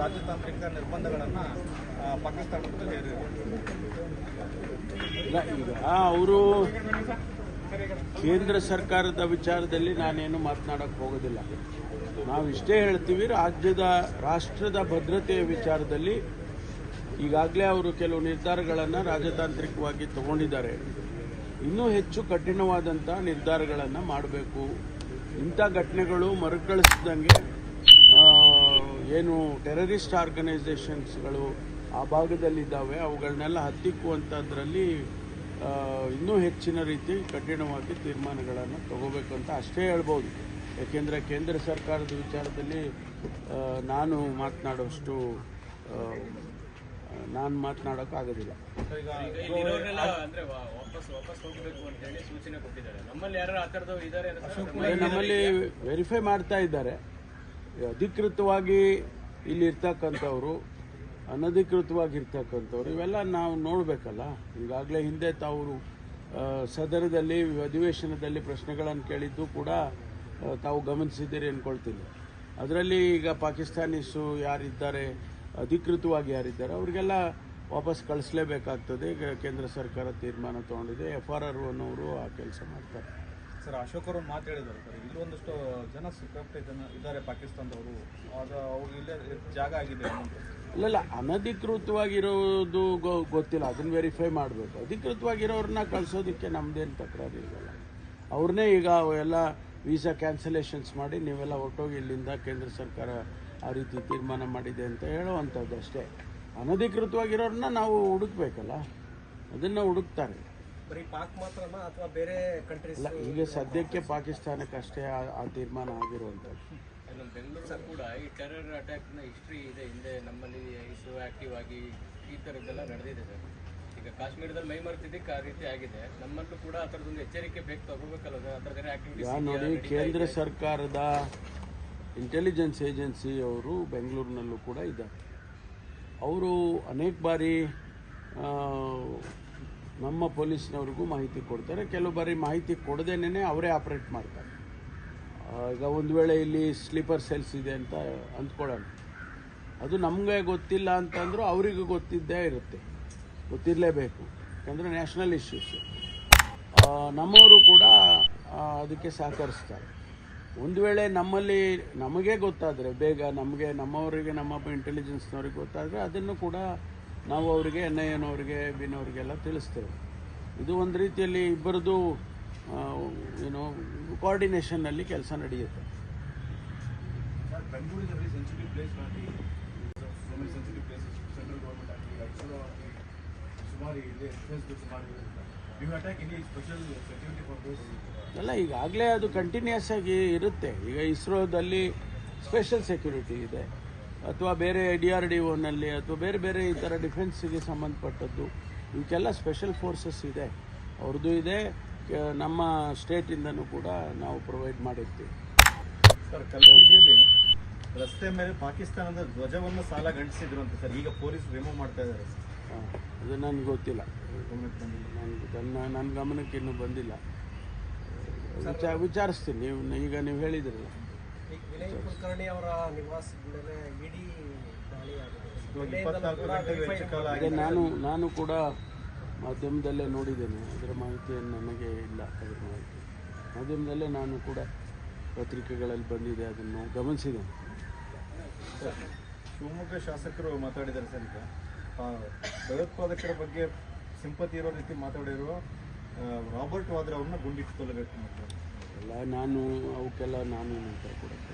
ರಾಜತಾಂತ್ರಿಕ ನಿರ್ಬಂಧಗಳನ್ನು ಪಾಕಿಸ್ತಾನ ಈಗ ಅವರು ಕೇಂದ್ರ ಸರ್ಕಾರದ ವಿಚಾರದಲ್ಲಿ ನಾನೇನು ಮಾತನಾಡಕ್ಕೆ ಹೋಗೋದಿಲ್ಲ. ನಾವು ಇಷ್ಟೇ ಹೇಳ್ತೀವಿ, ರಾಜ್ಯದ, ರಾಷ್ಟ್ರದ ಭದ್ರತೆಯ ವಿಚಾರದಲ್ಲಿ ಈಗಾಗಲೇ ಅವರು ಕೆಲವು ನಿರ್ಧಾರಗಳನ್ನು ರಾಜತಾಂತ್ರಿಕವಾಗಿ ತಗೊಂಡಿದ್ದಾರೆ. ಇನ್ನೂ ಹೆಚ್ಚು ಕಠಿಣವಾದಂಥ ನಿರ್ಧಾರಗಳನ್ನು ಮಾಡಬೇಕು. ಇಂಥ ಘಟನೆಗಳು ಮರುಕಳಿಸಿದಂಗೆ ಏನು ಟೆರರಿಸ್ಟ್ ಆರ್ಗನೈಸೇಷನ್ಸ್ಗಳು ಆ ಭಾಗದಲ್ಲಿದ್ದಾವೆ ಅವುಗಳನ್ನೆಲ್ಲ ಹತ್ತಿಕ್ಕುವಂಥದ್ರಲ್ಲಿ ಇನ್ನೂ ಹೆಚ್ಚಿನ ರೀತಿ ಕಠಿಣವಾಗಿ ತೀರ್ಮಾನಗಳನ್ನು ತಗೋಬೇಕು ಅಂತ ಅಷ್ಟೇ ಹೇಳ್ಬೋದು. ಯಾಕೆಂದರೆ ಕೇಂದ್ರ ಸರ್ಕಾರದ ವಿಚಾರದಲ್ಲಿ ನಾನು ಮಾತನಾಡೋಷ್ಟು ನಾನು ಮಾತನಾಡೋಕ್ಕಾಗೋದಿಲ್ಲ ನಮ್ಮಲ್ಲಿ ವೆರಿಫೈ ಮಾಡ್ತಾ ಇದ್ದಾರೆ. ಅಧಿಕೃತವಾಗಿ ಇಲ್ಲಿ ಇರ್ತಕ್ಕಂಥವ್ರು ಅನಧಿಕೃತವಾಗಿ ಇರ್ತಕ್ಕಂಥವ್ರು ಇವೆಲ್ಲ ನಾವು ನೋಡಬೇಕಲ್ಲ. ಈಗಾಗಲೇ ಹಿಂದೆ ತಾವು ಸದನದಲ್ಲಿ, ಅಧಿವೇಶನದಲ್ಲಿ ಪ್ರಶ್ನೆಗಳನ್ನು ಕೇಳಿದ್ದು ಕೂಡ ತಾವು ಗಮನಿಸಿದ್ದೀರಿ ಅಂದ್ಕೊಳ್ತೀನಿ ಅದರಲ್ಲಿ ಈಗ ಪಾಕಿಸ್ತಾನೀಸು ಯಾರಿದ್ದಾರೆ, ಅಧಿಕೃತವಾಗಿ ಯಾರಿದ್ದಾರೆ, ಅವರಿಗೆಲ್ಲ ವಾಪಸ್ ಕಳಿಸ್ಲೇಬೇಕಾಗ್ತದೆ. ಈಗ ಕೇಂದ್ರ ಸರ್ಕಾರ ತೀರ್ಮಾನ ತಗೊಂಡಿದೆ. ಎಫ್ ಆರ್ ಆರ್ ಅನ್ನೋರು ಆ ಕೆಲಸ ಮಾಡ್ತಾರೆ. ಸರ್, ಅಶೋಕ್ ಅವರು ಮಾತು ಹೇಳಿದ್ದಾರೆ ಸರ್. ಇಲ್ಲಿ ಒಂದಷ್ಟು ಜನ ಸಿಕ್ಕಾಪಟ್ಟೆ ಜನ ಇದ್ದಾರೆ ಪಾಕಿಸ್ತಾನದವರು. ಅದು ಅವ್ರಿಗೆ ಇಲ್ಲೇ ಜಾಗ ಆಗಿದೆ ಅಲ್ಲ ಅಲ್ಲಲ್ಲ ಅನಧಿಕೃತವಾಗಿರೋದು ಗೊತ್ತಿಲ್ಲ. ಅದನ್ನ ವೆರಿಫೈ ಮಾಡಬೇಕು. ಅಧಿಕೃತವಾಗಿರೋರನ್ನ ಕಳಿಸೋದಕ್ಕೆ ನಮ್ದೇನು ತಕರಾರು ಇರಲ್ಲ. ಅವ್ರನ್ನೇ ಈಗ ಎಲ್ಲ ವೀಸಾ ಕ್ಯಾನ್ಸಲೇಷನ್ಸ್ ಮಾಡಿ ನೀವೆಲ್ಲ ಹೊರಟೋಗಿ ಇಲ್ಲಿಂದ ಕೇಂದ್ರ ಸರ್ಕಾರ ಆ ರೀತಿ ತೀರ್ಮಾನ ಮಾಡಿದೆ ಅಂತ ಹೇಳುವಂಥದ್ದು ಅಷ್ಟೇ ಅನಧಿಕೃತವಾಗಿರೋರನ್ನ ನಾವು ಹುಡುಕ್ಬೇಕಲ್ಲ. ಅದನ್ನು ಹುಡುಕ್ತಾರೆ. ಬರೀ ಪಾಕ್ ಮಾತ್ರನಾ ಅಥವಾ ಬೇರೆ ಕಂಟ್ರೀಸ್ ಅಲ್ಲ ಈಗ ಸದ್ಯಕ್ಕೆ ಪಾಕಿಸ್ತಾನಕ್ಕೆ ಅಷ್ಟೇ ಆ- ಆ ತೀರ್ಮಾನ ಆಗಿರುವಂಥದ್ದು. ನಮ್ಮ ಬೆಂಗಳೂರು ಕೂಡ ಈ ಟೆರರ್ ಅಟ್ಯಾಕ್ನ ಹಿಸ್ಟ್ರಿ ಇದೆ. ಹಿಂದೆ ನಮ್ಮಲ್ಲಿ ಇಸು ಆಕ್ಟಿವ್ ಆಗಿ ಈ ಥರದ್ದೆಲ್ಲ ನಡೆದಿದೆ ಸರ್. ಈಗ ಕಾಶ್ಮೀರದಲ್ಲಿ ಮೈ ಮರೆತಿದ್ದಕ್ಕೆ ಆ ರೀತಿ ಆಗಿದೆ. ನಮ್ಮಲ್ಲೂ ಕೂಡ ಆ ಥರದ್ದೊಂದು ಎಚ್ಚರಿಕೆ ಬೇಕು ತಗೋಬೇಕಲ್ಲ ಸರ್. ಆ ಥರದ್ದೇನೆ ಈಗ ನೋಡಿ ಕೇಂದ್ರ ಸರ್ಕಾರದ ಇಂಟೆಲಿಜೆನ್ಸ್ ಏಜೆನ್ಸಿ ಅವರು ಬೆಂಗಳೂರಿನಲ್ಲೂ ಕೂಡ ಇದ್ದಾರೆ. ಅವರು ಅನೇಕ ಬಾರಿ ಆ, ನಮ್ಮ ಪೊಲೀಸ್ನವ್ರಿಗೂ ಮಾಹಿತಿ ಕೊಡ್ತಾರೆ. ಕೆಲವು ಬಾರಿ ಮಾಹಿತಿ ಕೊಡದೇನೆ ಅವರೇ ಆಪ್ರೇಟ್ ಮಾಡ್ತಾರೆ. ಈಗ ಒಂದು ವೇಳೆ ಇಲ್ಲಿ ಸ್ಲೀಪರ್ ಸೆಲ್ಸ್ ಇದೆ ಅಂತ ಅಂದ್ಕೊಳ್ಳೋಣ. ಅದು ನಮಗೆ ಗೊತ್ತಿಲ್ಲ ಅಂತಂದರೂ ಅವರಿಗೂ ಗೊತ್ತಿದ್ದೇ ಇರುತ್ತೆ. ಗೊತ್ತಿರಲೇಬೇಕು. ಯಾಕಂದರೆ ನ್ಯಾಷನಲ್ ಇಶ್ಯೂಸ್. ನಮ್ಮವರು ಕೂಡ ಅದಕ್ಕೆ ಸಹಕರಿಸ್ತಾರೆ. ಒಂದು ವೇಳೆ ನಮ್ಮಲ್ಲಿ ನಮಗೆ ಗೊತ್ತಾದರೆ, ಬೇಗ ನಮಗೆ, ನಮ್ಮವರಿಗೆ, ನಮ್ಮ ಇಂಟೆಲಿಜೆನ್ಸ್ನವ್ರಿಗೆ ಗೊತ್ತಾದರೆ ಅದನ್ನು ಕೂಡ ನಾವು ಅವರಿಗೆ ಎನ್ ಐ ಎನವರಿಗೆ ಬಿನವರಿಗೆಲ್ಲ ತಿಳಿಸ್ತೇವೆ. ಇದು ಒಂದು ರೀತಿಯಲ್ಲಿ ಇಬ್ಬರದು ಏನೋ ಕೋಆರ್ಡಿನೇಷನ್ನಲ್ಲಿ ಕೆಲಸ ನಡೆಯುತ್ತೆ. ಎನಿ ಅಲ್ಲ ಈಗಾಗಲೇ ಅದು ಕಂಟಿನ್ಯೂಸ್ ಆಗಿ ಇರುತ್ತೆ. ಈಗ ಇಸ್ರೋದಲ್ಲಿ ಸ್ಪೆಷಲ್ ಸೆಕ್ಯೂರಿಟಿ ಇದೆ. ಅಥವಾ ಬೇರೆ ಡಿ ಆರ್ ಡಿ ಒನಲ್ಲಿ ಅಥವಾ ಬೇರೆ ಬೇರೆ ಈ ಥರ ಡಿಫೆನ್ಸಿಗೆ ಸಂಬಂಧಪಟ್ಟದ್ದು ಇವಕ್ಕೆಲ್ಲ ಸ್ಪೆಷಲ್ ಫೋರ್ಸಸ್ ಇದೆ. ಅವ್ರದ್ದು ಇದೆ. ನಮ್ಮ ಸ್ಟೇಟಿಂದನೂ ಕೂಡ ನಾವು ಪ್ರೊವೈಡ್ ಮಾಡಿರ್ತೀವಿ. ಸರ್ ಕಲಬುರಗಿಯಲ್ಲಿ ರಸ್ತೆ ಮೇಲೆ ಪಾಕಿಸ್ತಾನದ ಧ್ವಜವನ್ನು ಸಾಲ ಗಂಟಿಸಿದ್ರು ಅಂತ ಸರ್ ಈಗ ಪೊಲೀಸ್ ರಿಮೂವ್ ಮಾಡ್ತಾ ಇದ್ದಾರೆ ಅದು ನನಗೆ ಗೊತ್ತಿಲ್ಲ. ನನಗೆ ನನ್ನ ನನ್ನ ಗಮನಕ್ಕೆ ಇನ್ನೂ ಬಂದಿಲ್ಲ. ವಿಚಾರ ವಿಚಾರಿಸ್ತೀನಿ. ನೀವು ಈಗ ನೀವು ಹೇಳಿದ್ರಲ್ಲ. ಕುಲಕರ್ಣಿ ಅವರ ನಿವಾಸದ ಮೇಲೆ ಇಡೀ ದಾಳಿ ಆಗಿದೆ. ನಾನು ನಾನು ಕೂಡ ಮಾಧ್ಯಮದಲ್ಲೇ ನೋಡಿದ್ದೇನೆ. ಅದರ ಮಾಹಿತಿಯನ್ನು ನನಗೆ ಇಲ್ಲ ಅದರ ಮಾಹಿತಿ. ಮಾಧ್ಯಮದಲ್ಲೇ ನಾನು ಕೂಡ ಪತ್ರಿಕೆಗಳಲ್ಲಿ ಬಂದಿದೆ ಅದನ್ನು ಗಮನಿಸಿದ್ದೇನೆ. ಸರ್, ಶಿವಮೊಗ್ಗ ಶಾಸಕರು ಮಾತಾಡಿದ್ದಾರೆ ಸರ್ ಈಗ. ಆ, ಭಯೋತ್ಪಾದಕರ ಬಗ್ಗೆ ಸಿಂಪತಿ ಇರೋ ರೀತಿ ಮಾತಾಡಿರೋ ರಾಬರ್ಟ್ ವಾದ್ರಾ ಅವ್ರನ್ನ ಗುಂಡಿಟ್ಟು ಎಲ್ಲ ನಾನು ಅವಕ್ಕೆಲ್ಲ ನಾನು ಅಂತ ಕೂಡ ಥ್ಯಾಂಕ್ ಯು